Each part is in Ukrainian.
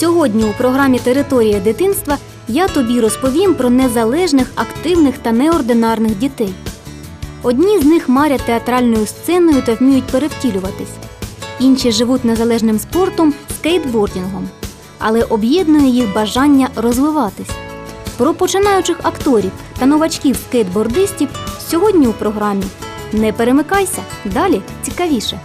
Сьогодні у програмі Територія дитинства я тобі розповім про незалежних, активних та неординарних дітей. Одні з них марять театральною сценою та вміють перевтілюватись. Інші живуть незалежним спортом скейтбордингом, але об'єднує їх бажання розвиватись. Про починаючих акторів та новачків скейтбордистів сьогодні у програмі. Не перемикайся, далі цікавіше.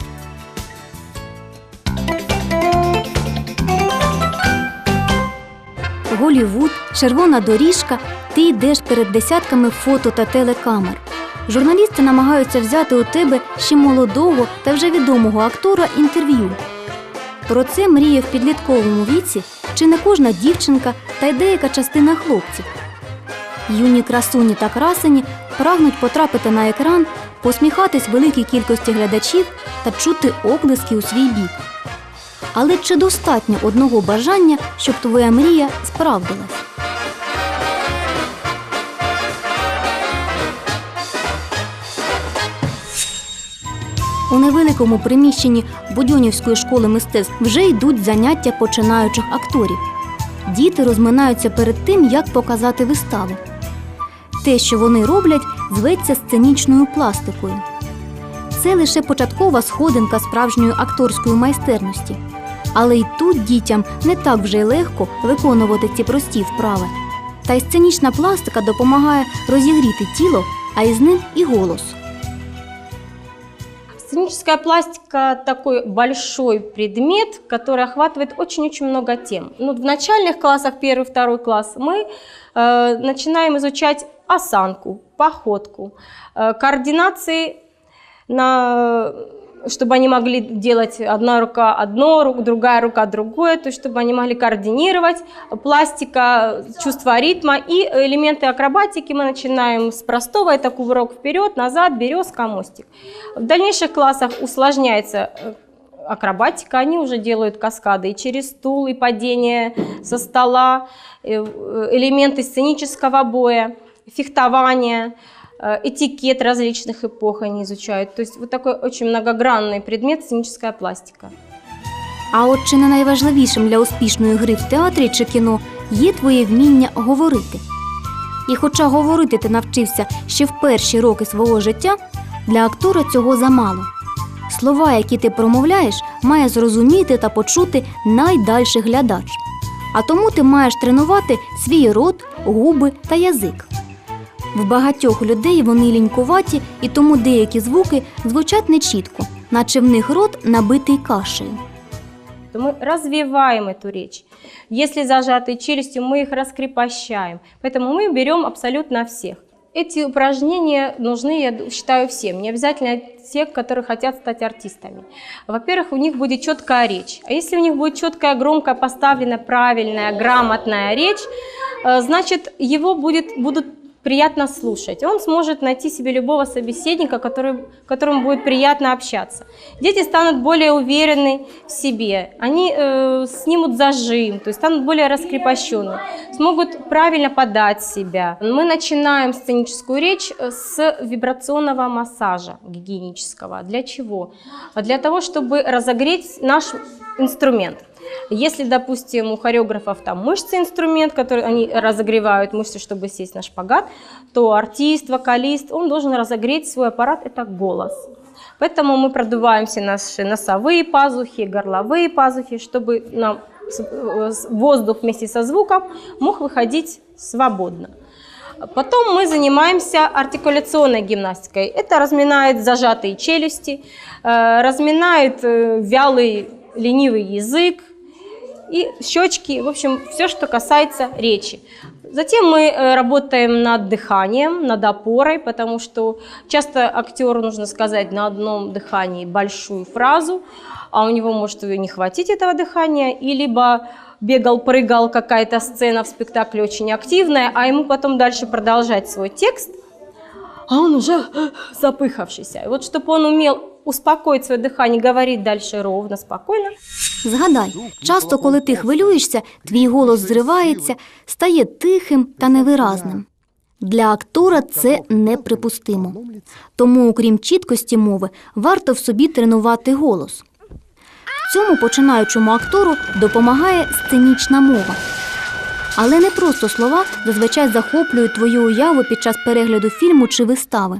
Голівуд, червона доріжка, ти йдеш перед десятками фото та телекамер. Журналісти намагаються взяти у тебе ще молодого та вже відомого актора інтерв'ю. Про це мріє в підлітковому віці чи не кожна дівчинка та й деяка частина хлопців. Юні красуні та красені прагнуть потрапити на екран, посміхатись великій кількості глядачів та чути оплески у свій бік. Але чи достатньо одного бажання, щоб твоя мрія справдилась? У невеликому приміщенні Будьонівської школи мистецтв вже йдуть заняття починаючих акторів. Діти розминаються перед тим, як показати виставу. Те, що вони роблять, зветься сценічною пластикою Це лише початкова сходинка справжньої акторської майстерності. Але й тут дітям не так вже й легко виконувати ці прості вправи. Та й сценічна пластика допомагає розігріти тіло, а із ним і голос. Сценическая пластика – такой большой предмет, который охватывает очень-очень много тем. Ну, в начальных классах, первый, второй класс, мы э, начинаем изучать осанку, походку, э, координации, на, чтобы они могли делать одна рука одно, ру- другая рука другое, то есть чтобы они могли координировать, пластика, чувство ритма и элементы акробатики. Мы начинаем с простого, это кувырок вперед, назад, березка, мостик. В дальнейших классах усложняется э, акробатика, они уже делают каскады и через стул, и падение со стола, э, э, элементы сценического боя, фехтования, э, этикет различных эпох они изучают. То есть вот такой очень многогранный предмет сценическая пластика. А от чи не найважливішим для успішної гри в театрі чи кіно є твоє вміння говорити. І хоча говорити ти навчився ще в перші роки свого життя, для актора цього замало. Слова, які ти промовляєш, має зрозуміти та почути найдальший глядач. А тому ти маєш тренувати свій рот, губи та язик. В багатьох людей вони лінькуваті, і тому деякі звуки звучать нечітко, наче в них рот набитий кашею. то мы развиваем эту речь. Если зажатые челюстью, мы их раскрепощаем. Поэтому мы берем абсолютно всех. Эти упражнения нужны, я считаю, всем. Не обязательно те, которые хотят стать артистами. Во-первых, у них будет четкая речь. А если у них будет четкая, громко поставленная, правильная, грамотная речь, э, значит, его будет, будут приятно слушать. Он сможет найти себе любого собеседника, который, которому будет приятно общаться. Дети станут более уверены в себе, они э, снимут зажим, то есть станут более раскрепощенными, смогут правильно подать себя. Мы начинаем сценическую речь э, с вибрационного массажа гигиенического. Для чего? Для того, чтобы разогреть наш инструмент. Если, допустим, у хореографов там мышцы инструмент, который они разогревают мышцы, чтобы сесть на шпагат, то артист, вокалист, он должен разогреть свой аппарат, это голос. Поэтому мы продуваем все наши носовые пазухи, горловые пазухи, чтобы нам э, воздух вместе со звуком мог выходить свободно. Потом мы занимаемся артикуляционной гимнастикой. Это разминает зажатые челюсти, э, разминает э, вялый ленивый язык и щечки, в общем, все, что касается речи. Затем мы э, работаем над дыханием, над опорой, потому что часто актеру нужно сказать на одном дыхании большую фразу, а у него может не хватить этого дыхания, и либо бегал-прыгал какая-то сцена в спектакле очень активная, а ему потом дальше продолжать свой текст, а он уже запыхавшийся. И вот чтобы он умел успокоить свое дыхание, говорить дальше ровно, спокойно, Згадай, часто, коли ти хвилюєшся, твій голос зривається, стає тихим та невиразним. Для актора це неприпустимо. Тому, окрім чіткості мови, варто в собі тренувати голос. В цьому починаючому актору допомагає сценічна мова. Але не просто слова зазвичай захоплюють твою уяву під час перегляду фільму чи вистави.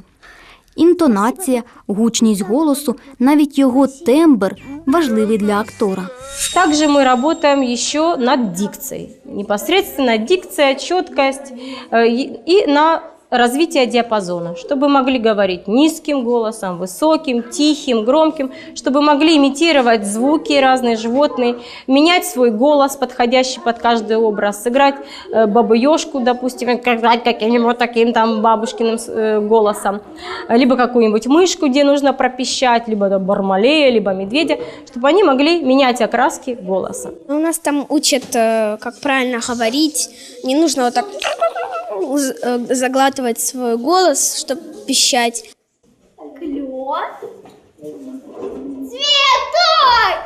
Інтонація, гучність голосу, навіть його тембр важливий для актора. Также мы работаем еще над дикцией. Непосредственно дикция, четкость э, и и на развитие диапазона, чтобы могли говорить низким голосом, высоким, тихим, громким, чтобы могли имитировать звуки разные животные, менять свой голос, подходящий под каждый образ, сыграть э, бабу-ежку, допустим, играть каким-нибудь таким там бабушкиным э, голосом, либо какую-нибудь мышку, где нужно пропищать, либо там бармалея, либо медведя, чтобы они могли менять окраски голоса. У нас там учат, э, как правильно говорить. Не нужно вот так заглатывать свой голос, чтобы пищать. Клен. Цветок.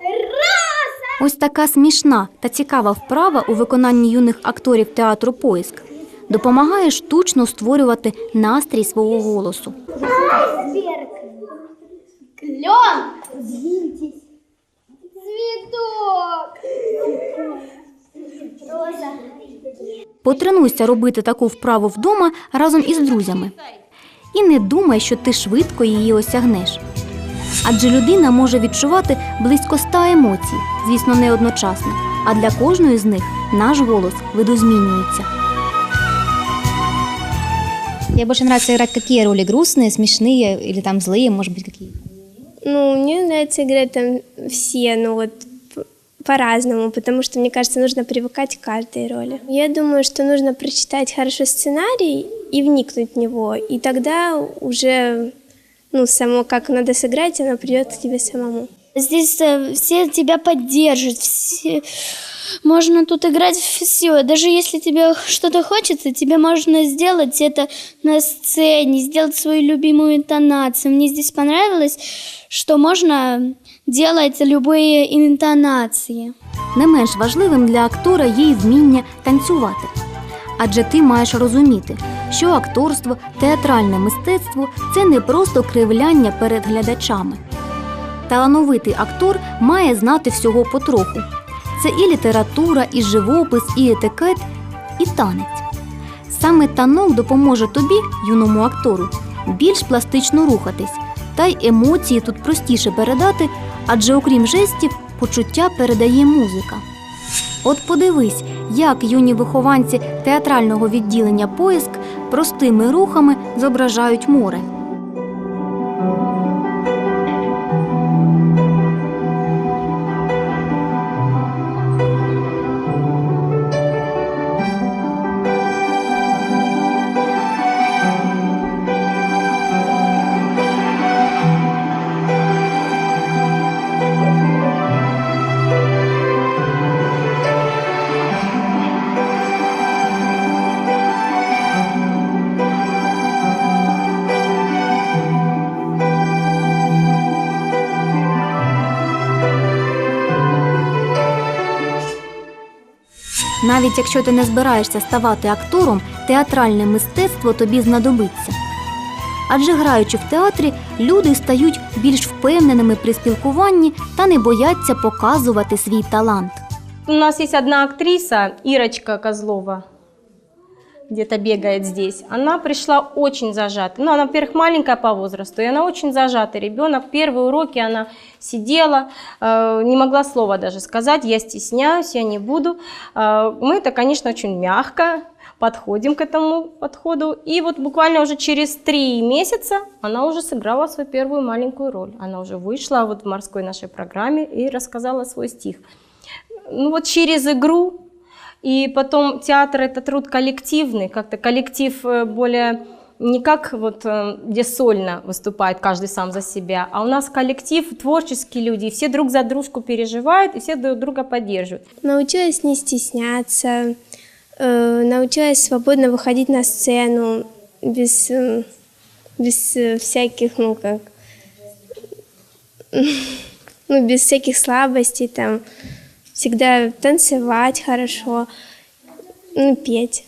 Роса. Ось така смішна та цікава вправа у виконанні юних акторів театру Поиск допомагає штучно створювати настрій свого голосу. Айсберг. Клен. Удивитесь. Цветок. Роза. Потренуйся робити таку вправу вдома разом із друзями. І не думай, що ти швидко її осягнеш. Адже людина може відчувати близько ста емоцій, звісно, не одночасно, а для кожної з них наш голос видозмінюється. Тебе больше нравится играть какие роли? Грустные, смешные или там злые, может быть, какие? Ну, мне нравится играть там все, ну вот п- по-разному, потому что, мне кажется, нужно привыкать к каждой роли. Я думаю, что нужно прочитать хорошо сценарий и вникнуть в него, и тогда уже, ну, само, как надо сыграть, оно придет к тебе самому. Здесь э, все тебя поддержат, все... можно тут играть все. Даже если тебе что-то хочется, тебе можно сделать это на сцене, сделать свою любимую интонацию. Мне здесь понравилось, что можно делать любые интонации. Не менш важливим для актора є й вміння танцювати. Адже ти маєш розуміти, що акторство, театральне мистецтво це не просто кривляння перед глядачами. Талановитий актор має знати всього потроху. Це і література, і живопис, і етикет, і танець. Саме танок допоможе тобі, юному актору, більш пластично рухатись, та й емоції тут простіше передати, адже окрім жестів, почуття передає музика. От подивись, як юні вихованці театрального відділення поиск простими рухами зображають море. Навіть якщо ти не збираєшся ставати актором, театральне мистецтво тобі знадобиться. Адже граючи в театрі, люди стають більш впевненими при спілкуванні та не бояться показувати свій талант. У нас є одна актриса, Ірочка Козлова, где-то бегает здесь. Она пришла очень зажата. Ну, она, во-первых, маленькая по возрасту, и она очень зажатый ребенок. Первые уроки она сидела, э, не могла слова даже сказать, я стесняюсь, я не буду. Э, мы это, конечно, очень мягко подходим к этому подходу. И вот буквально уже через три месяца она уже сыграла свою первую маленькую роль. Она уже вышла вот в морской нашей программе и рассказала свой стих ну вот через игру, и потом театр это труд коллективный, как-то коллектив э, более не как вот э, где сольно выступает каждый сам за себя, а у нас коллектив, творческие люди, и все друг за дружку переживают, и все друг друга поддерживают. Научилась не стесняться, э, научилась свободно выходить на сцену без, без всяких, ну как, ну без всяких слабостей там, всегда танцевать хорошо, ну петь.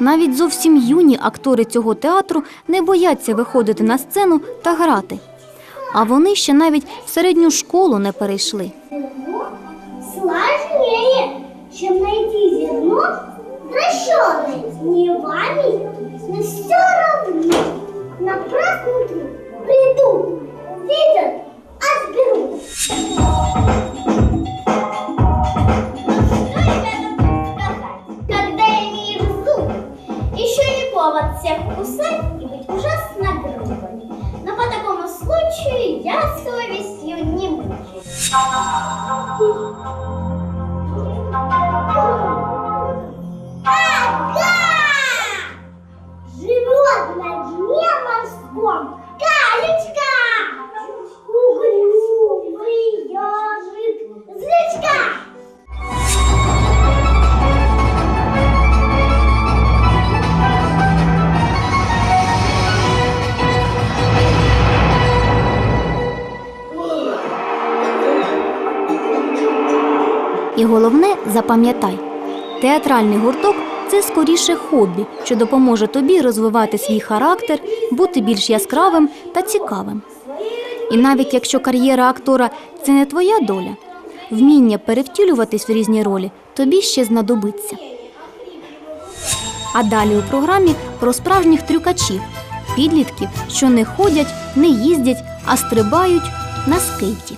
Навіть зовсім юні актори цього театру не бояться виходити на сцену та грати. а вони ще навіть в середню школу не перейшли. Сложнее, чем найти зерно в расчетной не вами, но все равно напрасно труд. Приду, видят, отберу. Что, І головне, запам'ятай, театральний гурток це скоріше хобі, що допоможе тобі розвивати свій характер, бути більш яскравим та цікавим. І навіть якщо кар'єра актора це не твоя доля, вміння перевтілюватись в різні ролі тобі ще знадобиться. А далі у програмі про справжніх трюкачів, підлітків, що не ходять, не їздять, а стрибають на скейті.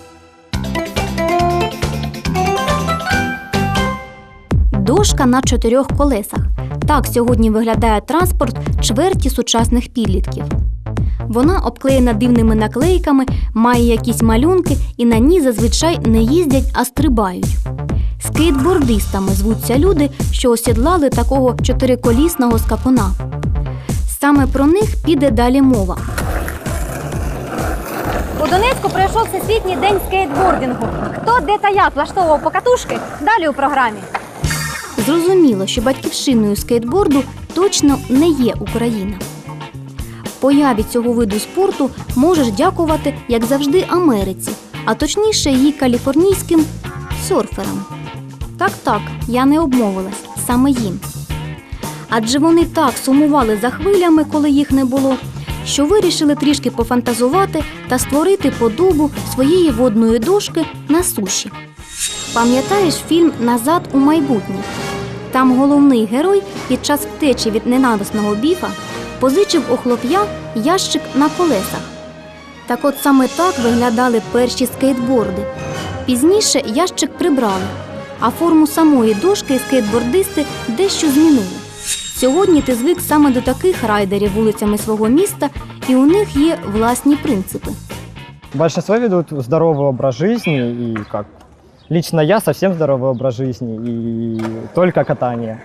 Дошка на чотирьох колесах. Так сьогодні виглядає транспорт чверті сучасних підлітків. Вона обклеєна дивними наклейками, має якісь малюнки і на ній зазвичай не їздять, а стрибають. Скейтбордистами звуться люди, що осідлали такого чотириколісного скакуна. Саме про них піде далі мова. У Донецьку пройшов всесвітній день скейтбордингу. Хто де та як влаштовував покатушки? Далі у програмі. Зрозуміло, що батьківщиною скейтборду точно не є Україна. Появі цього виду спорту можеш дякувати, як завжди, Америці, а точніше її каліфорнійським серферам. Так, так, я не обмовилась, саме їм. Адже вони так сумували за хвилями, коли їх не було, що вирішили трішки пофантазувати та створити подобу своєї водної дошки на суші. Пам'ятаєш фільм Назад у майбутнє? Там головний герой під час втечі від ненависного біфа позичив у хлоп'я ящик на колесах. Так от саме так виглядали перші скейтборди. Пізніше ящик прибрали, а форму самої дошки скейтбордисти дещо змінили. Сьогодні ти звик саме до таких райдерів вулицями свого міста, і у них є власні принципи. Большинство ведут здоровый образ жизни и как лично я совсем здоровый образ жизни и только катание.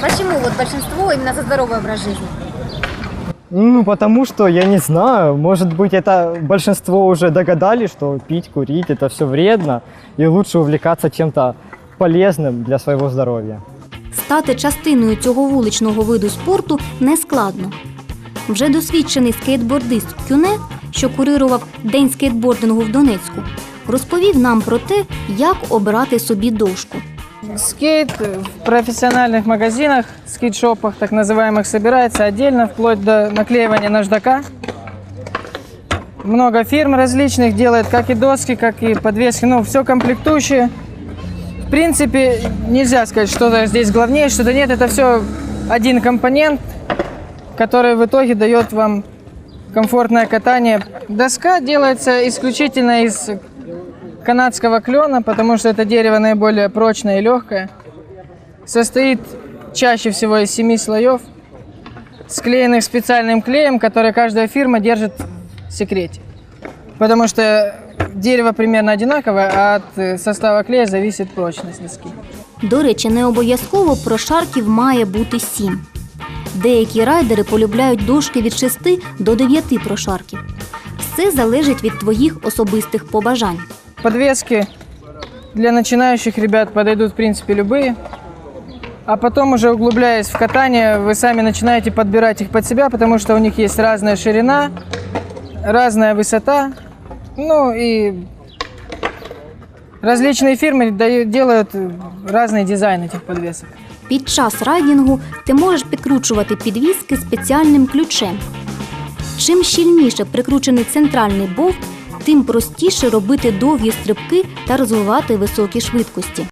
Почему вот большинство именно за здоровый образ жизни? Ну, потому что, я не знаю, может быть, это большинство уже догадались, что пить, курить, это все вредно, и лучше увлекаться чем-то полезным для своего здоровья. Стати частиною цього вуличного виду спорту не складно. Вже досвідчений скейтбордист Кюне, що курирував день скейтбордингу в Донецьку, розповів нам про те, як обрати собі дошку. Скейт в профессиональных магазинах, скейт-шопах так называемых, собирается отдельно, вплоть до наклеивания наждака. Много фирм различных делает как и доски, как и подвески, ну, все комплектующее. В принципе, нельзя сказать, что-то здесь главнее, что-то нет. Это все один компонент, который в итоге дает вам комфортное катание. Доска делается исключительно из канадского клена, потому что это дерево наиболее прочное и легкое. Состоит чаще всего из семи слоев, склеенных специальным клеем, который каждая фирма держит в секрете. Потому что дерево примерно одинаковое, а от э, состава клея зависит прочность доски. До речі, не обов'язково прошарків має бути сім. Деякі райдери полюбляють дошки від 6 до 9 прошарків. Все залежить від твоїх особистих побажань. Подвески для начинающих ребят подойдут в принципе любые. А потом уже углубляясь в катание, вы сами начинаете подбирать их под себя, потому что у них есть разная ширина, разная высота. Ну и различные фирмы дают- делают разный дизайн этих подвесок. Під час райдінгу ти можеш підкручувати підвіски спеціальним ключем. Чим щільніше прикручений центральний болт, тим простіше робити довгі стрибки та розвивати високі швидкості.